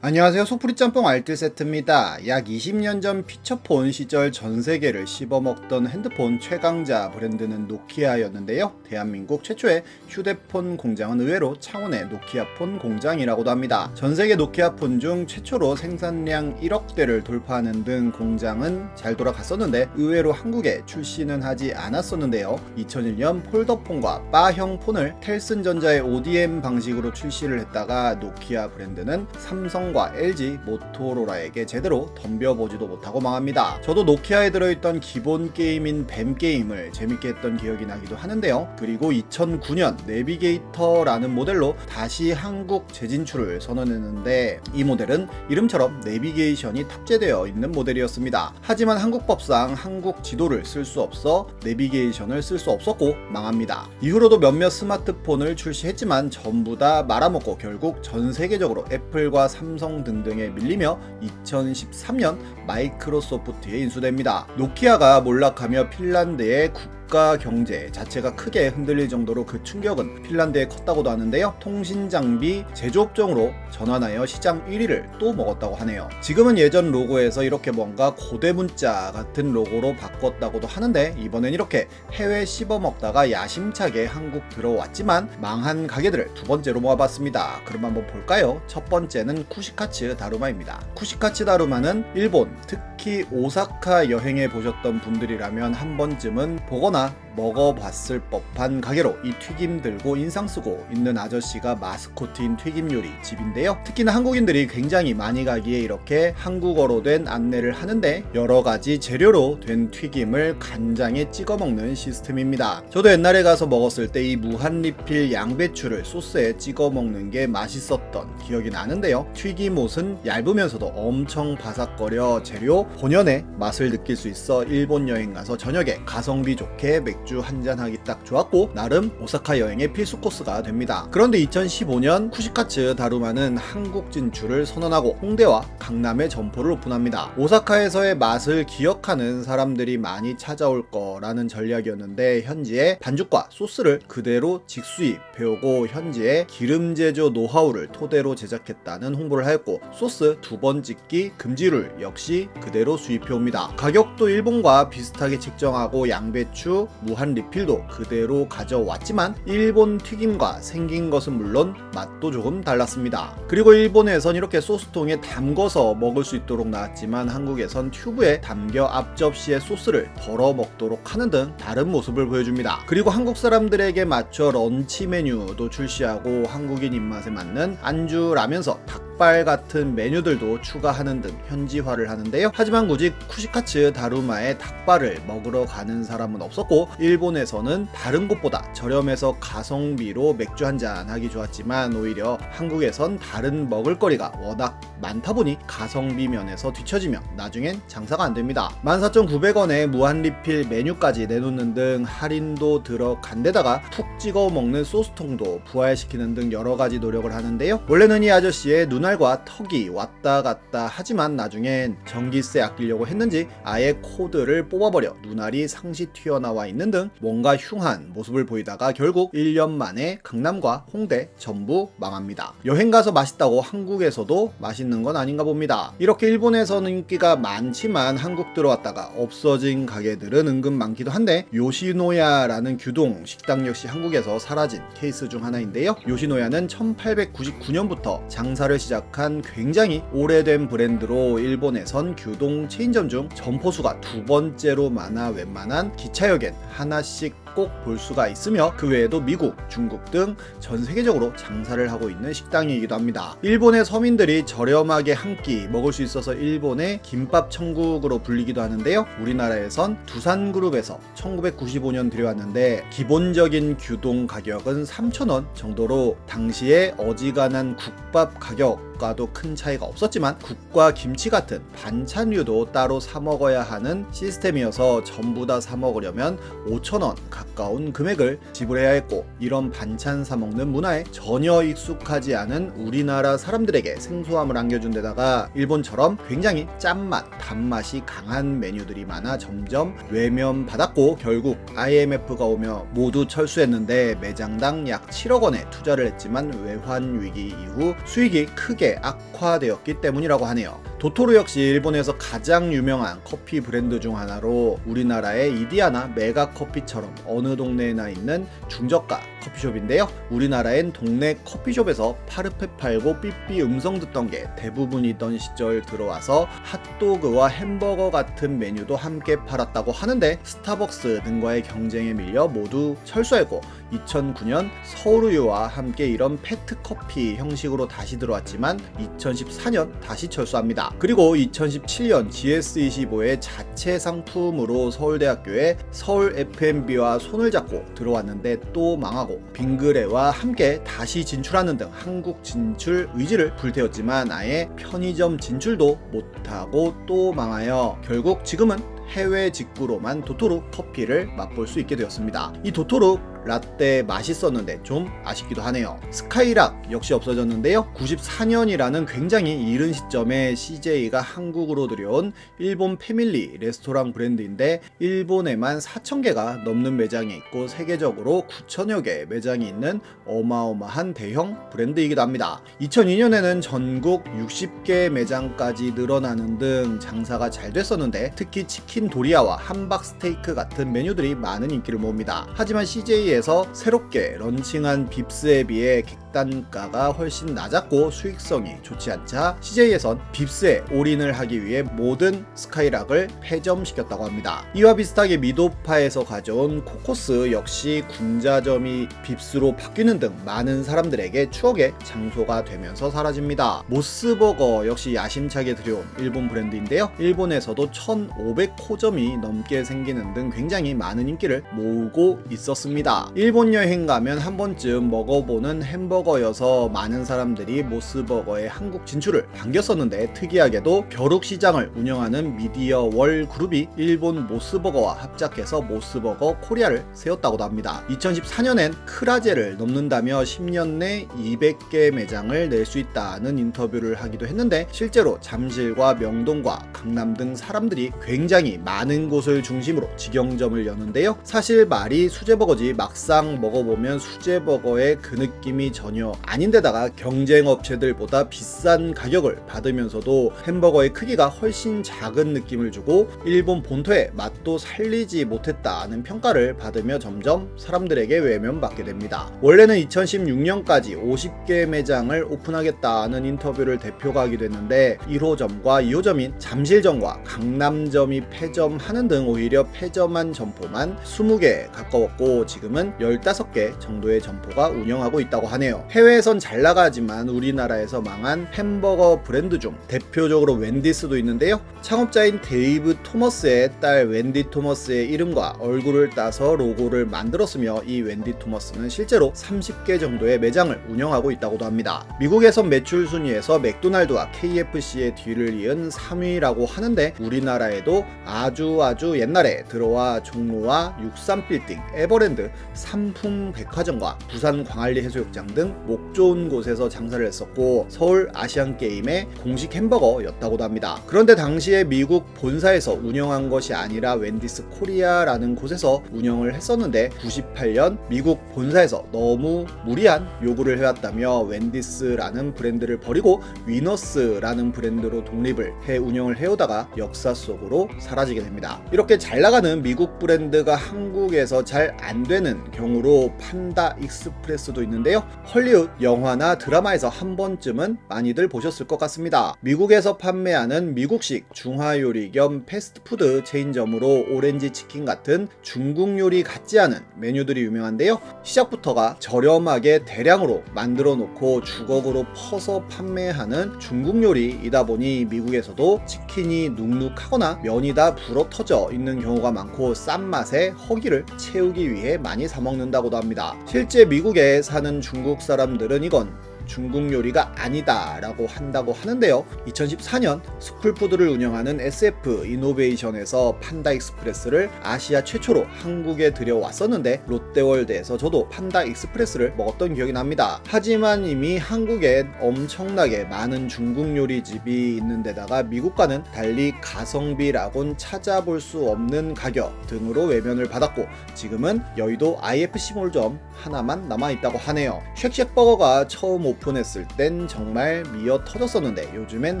안녕하세요. 소프리 짬뽕 알뜰 세트입니다. 약 20년 전 피처폰 시절 전 세계를 씹어먹던 핸드폰 최강자 브랜드는 노키아였는데요. 대한민국 최초의 휴대폰 공장은 의외로 창원의 노키아폰 공장이라고도 합니다. 전 세계 노키아폰 중 최초로 생산량 1억 대를 돌파하는 등 공장은 잘 돌아갔었는데 의외로 한국에 출시는 하지 않았었는데요. 2001년 폴더폰과 바형 폰을 텔슨전자의 ODM 방식으로 출시를 했다가 노키아 브랜드는 삼성 과 LG, 모토로라에게 제대로 덤벼보지도 못하고 망합니다. 저도 노키아에 들어있던 기본 게임인 뱀 게임을 재밌게 했던 기억이 나기도 하는데요. 그리고 2009년 내비게이터라는 모델로 다시 한국 재진출을 선언했는데 이 모델은 이름처럼 내비게이션이 탑재되어 있는 모델이었습니다. 하지만 한국법상 한국 지도를 쓸 수 없어 내비게이션을 쓸 수 없었고 망합니다. 이후로도 몇몇 스마트폰을 출시했지만 전부 다 말아먹고 결국 전 세계적으로 애플과 삼성 등등에 밀리며 2013년 마이크로소프트에 인수됩니다. 노키아가 몰락하며 핀란드의 국 가 경제 자체가 크게 흔들릴 정도로 그 충격은 핀란드에 컸다고도 하는데요. 통신 장비 제조업종으로 전환하여 시장 1위를 또 먹었다고 하네요. 지금은 예전 로고에서 이렇게 뭔가 고대 문자 같은 로고로 바꿨다고도 하는데 이번엔 이렇게 해외 씹어먹다가 야심차게 한국 들어왔지만 망한 가게들을 두 번째로 모아봤습니다. 그럼 한번 볼까요? 첫 번째는 쿠시카츠 다루마입니다. 쿠시카츠 다루마는 일본, 특히 오사카 여행해 보셨던 분들이라면 한 번쯤은 보거나 Луна. 먹어봤을 법한 가게로 이 튀김 들고 인상 쓰고 있는 아저씨가 마스코트인 튀김 요리 집인데요. 특히나 한국인들이 굉장히 많이 가기에 이렇게 한국어로 된 안내를 하는데 여러 가지 재료로 된 튀김을 간장에 찍어 먹는 시스템입니다. 저도 옛날에 가서 먹었을 때 이 무한 리필 양배추를 소스에 찍어 먹는 게 맛있었던 기억이 나는데요. 튀김옷은 얇으면서도 엄청 바삭거려 재료 본연의 맛을 느낄 수 있어 일본 여행 가서 저녁에 가성비 좋게 맥주 한잔 하기 딱 좋았고 나름 오사카 여행의 필수 코스가 됩니다. 그런데 2015년 쿠시카츠 다루마는 한국 진출을 선언하고 홍대와 강남에 점포를 오픈합니다. 오사카에서의 맛을 기억하는 사람들이 많이 찾아올 거라는 전략이었는데 현지에 반죽과 소스를 그대로 직수입 배우고 현지에 기름 제조 노하우를 토대로 제작했다는 홍보를 하였고 소스 두 번 찍기 금지를 역시 그대로 수입해 옵니다. 가격도 일본과 비슷하게 책정하고 양배추, 무한 리필도 그대로 가져왔지만 일본 튀김과 생긴 것은 물론 맛도 조금 달랐습니다. 그리고 일본에선 이렇게 소스통에 담궈서 먹을 수 있도록 나왔지만 한국에선 튜브에 담겨 앞접시에 소스를 덜어 먹도록 하는 등 다른 모습을 보여줍니다. 그리고 한국 사람들에게 맞춰 런치 메뉴도 출시하고 한국인 입맛에 맞는 안주라면서 닭 발 같은 메뉴들도 추가하는 등 현지화를 하는데요. 하지만 굳이 쿠시카츠 다루마의 닭발을 먹으러 가는 사람은 없었고 일본에서는 다른 곳보다 저렴해서 가성비로 맥주 한 잔 하기 좋았지만 오히려 한국에선 다른 먹을거리가 워낙 많다 보니 가성비 면에서 뒤처지며 나중엔 장사가 안 됩니다. 14,900원에 무한 리필 메뉴까지 내놓는 등 할인도 들어간 데다가 푹 찍어 먹는 소스통도 부활시키는 등 여러 가지 노력을 하는데요. 원래는 이 아저씨의 눈알과 턱이 왔다 갔다 하지만 나중엔 전기세 아끼려고 했는지 아예 코드를 뽑아버려 눈알이 상시 튀어나와 있는 등 뭔가 흉한 모습을 보이다가 결국 1년 만에 강남과 홍대 전부 망합니다. 여행 가서 맛있다고 한국에서도 맛있는 건 아닌가 봅니다. 이렇게 일본에서는 인기가 많지만 한국 들어왔다가 없어진 가게들은 은근 많기도 한데 요시노야라는 규동 식당 역시 한국에서 사라진 케이스 중 하나인데요. 요시노야는 1899년부터 장사를 시작 한 굉장히 오래된 브랜드로 일본에선 규동 체인점 중 점포수가 두 번째로 많아 웬만한 기차역엔 하나씩 꼭 볼 수가 있으며 그 외에도 미국, 중국 등 전 세계적으로 장사를 하고 있는 식당이기도 합니다. 일본의 서민들이 저렴하게 한 끼 먹을 수 있어서 일본의 김밥 천국으로 불리기도 하는데요. 우리나라에선 두산그룹에서 1995년 들여왔는데 기본적인 규동 가격은 3,000원 정도로 당시에 어지간한 국밥 가격 과도 큰 차이가 없었지만 국과 김치 같은 반찬류도 따로 사 먹어야 하는 시스템이어서 전부 다 사 먹으려면 5,000원 가까운 금액을 지불해야 했고 이런 반찬 사 먹는 문화에 전혀 익숙하지 않은 우리나라 사람들에게 생소함을 안겨준 데다가 일본처럼 굉장히 짠맛, 단맛이 강한 메뉴들이 많아 점점 외면받았고 결국 IMF가 오며 모두 철수했는데 매장당 약 7억 원의 투자를 했지만 외환 위기 이후 수익이 크게 심하게 악화되었기 때문이라고 하네요. 도토루 역시 일본에서 가장 유명한 커피 브랜드 중 하나로 우리나라의 이디아나 메가 커피처럼 어느 동네에나 있는 중저가 커피숍인데요. 우리나라엔 동네 커피숍에서 파르페 팔고 삐삐 음성 듣던 게 대부분이던 시절 들어와서 핫도그와 햄버거 같은 메뉴도 함께 팔았다고 하는데 스타벅스 등과의 경쟁에 밀려 모두 철수했고 2009년 서울우유와 함께 이런 페트 커피 형식으로 다시 들어왔지만 2014년 다시 철수합니다. 그리고 2017년 GS25의 자체 상품으로 서울대학교에 서울 F&B와 손을 잡고 들어왔는데 또 망하고 빙그레와 함께 다시 진출하는 등 한국 진출 의지를 불태웠지만 아예 편의점 진출도 못하고 또 망하여 결국 지금은 해외 직구로만 도토루 커피를 맛볼 수 있게 되었습니다. 이 도토루 라떼 맛있었는데 좀 아쉽기도 하네요. 스카이락 역시 없어졌는데요. 94년이라는 굉장히 이른 시점에 CJ가 한국으로 들여온 일본 패밀리 레스토랑 브랜드인데 일본에만 4,000개가 넘는 매장이 있고 세계적으로 9,000여 개 매장이 있는 어마어마한 대형 브랜드이기도 합니다. 2002년에는 전국 60개 매장까지 늘어나는 등 장사가 잘 됐었는데 특히 치킨 도리아와 함박 스테이크 같은 메뉴들이 많은 인기를 모읍니다. 하지만 CJ 에서 새롭게 런칭한 빕스에 비해 객 단가가 훨씬 낮았고 수익성이 좋지 않자 CJ에선 빕스에 올인을 하기 위해 모든 스카이락을 폐점시켰다고 합니다. 이와 비슷하게 미도파에서 가져온 코코스 역시 군자점이 빕스로 바뀌는 등 많은 사람들에게 추억의 장소가 되면서 사라집니다. 모스버거 역시 야심차게 들여온 일본 브랜드인데요. 일본에서도 1,500호점이 넘게 생기는 등 굉장히 많은 인기를 모으고 있었습니다. 일본 여행 가면 한 번쯤 먹어보는 햄버거 여서 많은 사람들이 모스버거의 한국 진출을 반겼었는데 특이하게도 벼룩 시장을 운영하는 미디어 월 그룹이 일본 모스버거와 합작해서 모스버거 코리아를 세웠다고도 합니다. 2014년엔 크라제를 넘는다며 10년 내 200개 매장을 낼 수 있다는 인터뷰를 하기도 했는데 실제로 잠실과 명동과 강남 등 사람들이 굉장히 많은 곳을 중심으로 직영점을 여는데요. 사실 말이 수제버거지 막상 먹어보면 수제버거의 그 느낌이 전혀 아닌데다가 경쟁 업체들보다 비싼 가격을 받으면서도 햄버거의 크기가 훨씬 작은 느낌을 주고 일본 본토의 맛도 살리지 못했다는 평가를 받으며 점점 사람들에게 외면받게 됩니다. 원래는 2016년까지 50개 매장을 오픈하겠다는 인터뷰를 대표가 하기도 했는데 1호점과 2호점인 잠실점과 강남점이 폐점하는 등 오히려 폐점한 점포만 20개 가까웠고 지금은 15개 정도의 점포가 운영하고 있다고 하네요. 해외에선 잘 나가지만 우리나라에서 망한 햄버거 브랜드 중 대표적으로 웬디스도 있는데요. 창업자인 데이브 토머스의 딸 웬디 토머스의 이름과 얼굴을 따서 로고를 만들었으며 이 웬디 토머스는 실제로 30개 정도의 매장을 운영하고 있다고도 합니다. 미국에선 매출 순위에서 맥도날드와 KFC의 뒤를 이은 3위라고 하는데 우리나라에도 아주 아주 옛날에 들어와 종로와 63빌딩, 에버랜드, 삼풍 백화점과 부산 광안리 해수욕장 등목 좋은 곳에서 장사를 했었고 서울 아시안 게임의 공식 햄버거였다고도 합니다. 그런데 당시에 미국 본사에서 운영한 것이 아니라 웬디스 코리아라는 곳에서 운영을 했었는데 98년 미국 본사에서 너무 무리한 요구를 해왔다며 웬디스라는 브랜드를 버리고 위너스라는 브랜드로 독립을 해 운영을 해오다가 역사 속으로 사라지게 됩니다. 이렇게 잘 나가는 미국 브랜드가 한국에서 잘 안 되는 경우로 판다 익스프레스도 있는데요. 헐리우드 영화나 드라마에서 한 번쯤은 많이들 보셨을 것 같습니다. 미국에서 판매하는 미국식 중화 요리 겸 패스트푸드 체인점으로 오렌지 치킨 같은 중국 요리 같지 않은 메뉴들이 유명한데요. 시작부터가 저렴하게 대량으로 만들어 놓고 주걱으로 퍼서 판매하는 중국 요리이다 보니 미국에서도 치킨이 눅눅하거나 면이 다 불어 터져 있는 경우가 많고 싼 맛에 허기를 채우기 위해 많이 사 먹는다고도 합니다. 실제 미국에 사는 중국 사람들은 이건 중국 요리가 아니다라고 한다고 하는데요. 2014년 스쿨푸드를 운영하는 SF 이노베이션에서 판다 익스프레스를 아시아 최초로 한국에 들여왔었는데 롯데월드에서 저도 판다 익스프레스를 먹었던 기억이 납니다. 하지만 이미 한국엔 엄청나게 많은 중국 요리집이 있는 데다가 미국과는 달리 가성비라곤 찾아볼 수 없는 가격 등으로 외면을 받았고 지금은 여의도 IFC 몰점 하나만 남아있다고 하네요. 쉑쉑버거가 처음 오픈했을 땐 정말 미어 터졌었는데 요즘엔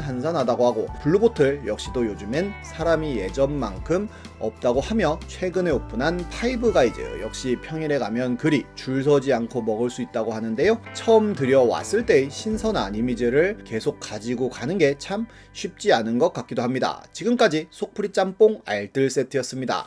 한산하다고 하고 블루보틀 역시도 요즘엔 사람이 예전만큼 없다고 하며 최근에 오픈한 파이브 가이즈 역시 평일에 가면 그리 줄 서지 않고 먹을 수 있다고 하는데요. 처음 들여왔을 때의 신선한 이미지를 계속 가지고 가는 게 참 쉽지 않은 것 같기도 합니다. 지금까지 속풀이 짬뽕 알뜰 세트였습니다.